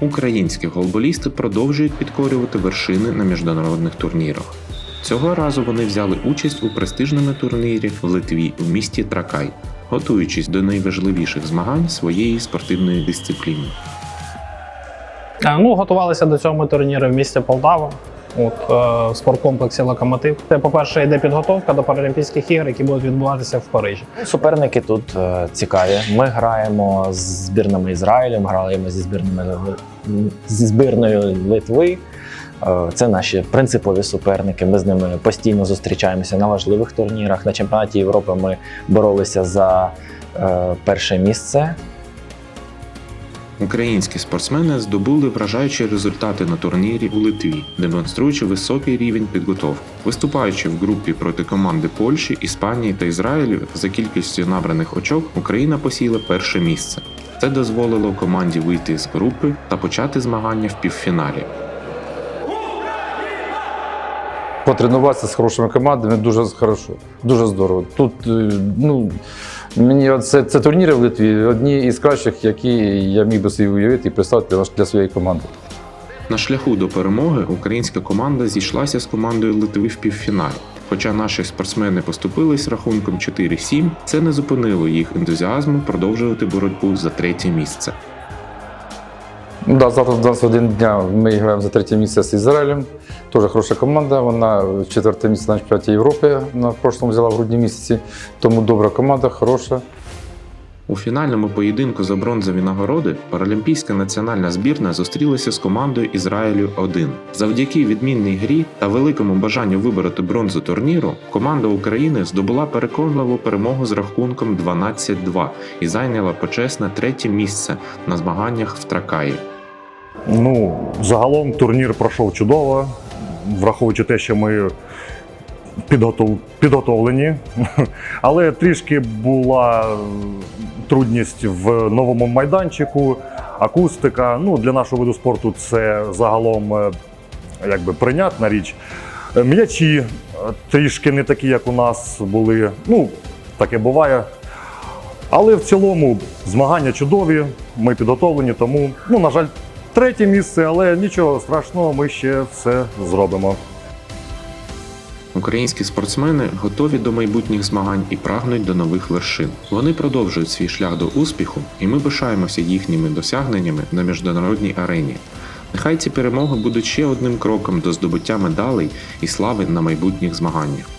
Українські голболісти продовжують підкорювати вершини на міжнародних турнірах. Цього разу вони взяли участь у престижному турнірі в Литві у місті Тракай, готуючись до найважливіших змагань своєї спортивної дисципліни. Ну, готувалися до цього турніру в місті Полтава. От е, в спорткомплексі Локомотив. Це, по-перше, йде підготовка до Паралімпійських ігор, які будуть відбуватися в Парижі. Суперники тут е, цікаві. Ми граємо з збірними Ізраїлем, граємо зі збірними зі збірною Литви. Е, Це наші принципові суперники. Ми з ними постійно зустрічаємося на важливих турнірах. На чемпіонаті Європи ми боролися за е, перше місце. Українські спортсмени здобули вражаючі результати на турнірі у Литві, демонструючи високий рівень підготовки. Виступаючи в групі проти команди Польщі, Іспанії та Ізраїлю за кількістю набраних очок, Україна посіла перше місце. Це дозволило команді вийти з групи та почати змагання в півфіналі. потренуватися з хорошими командами дуже хорошо, дуже здорово. Тут е, ну, мені це, це турніри в Литві одні із кращих, які я міг би собі уявити і представити для своєї команди. На шляху до перемоги українська команда зійшлася з командою Литви в півфіналі. Хоча наші спортсмени поступились рахунком 4-7, це не зупинило їх ентузіазму продовжувати боротьбу за третє місце. Да, завтра в 21 дня ми граємо за третє місце з Ізраїлем. Дуже хороша команда. Вона четверте місце на чемпіонаті Європи на прошлому взяла в грудні місяці. Тому добра команда, хороша. У фінальному поєдинку за бронзові нагороди паралімпійська національна збірна зустрілася з командою Ізраїлю 1 Завдяки відмінній грі та великому бажанню вибороти бронзу турніру, команда України здобула переконливу перемогу з рахунком 12-2 і зайняла почесне третє місце на змаганнях в Тракаї. Ну, загалом турнір пройшов чудово, враховуючи те, що ми підготов... підготовлені. Але трішки була трудність в новому майданчику, акустика. Ну, для нашого виду спорту це загалом е, якби прийнятна річ. Е, М'ячі е, трішки не такі, як у нас були. Ну, таке буває. Але в цілому змагання чудові, ми підготовлені, тому, ну, на жаль, третє місце, але нічого страшного, ми ще все зробимо. Українські спортсмени готові до майбутніх змагань і прагнуть до нових вершин. Вони продовжують свій шлях до успіху, і ми пишаємося їхніми досягненнями на міжнародній арені. Нехай ці перемоги будуть ще одним кроком до здобуття медалей і слави на майбутніх змаганнях.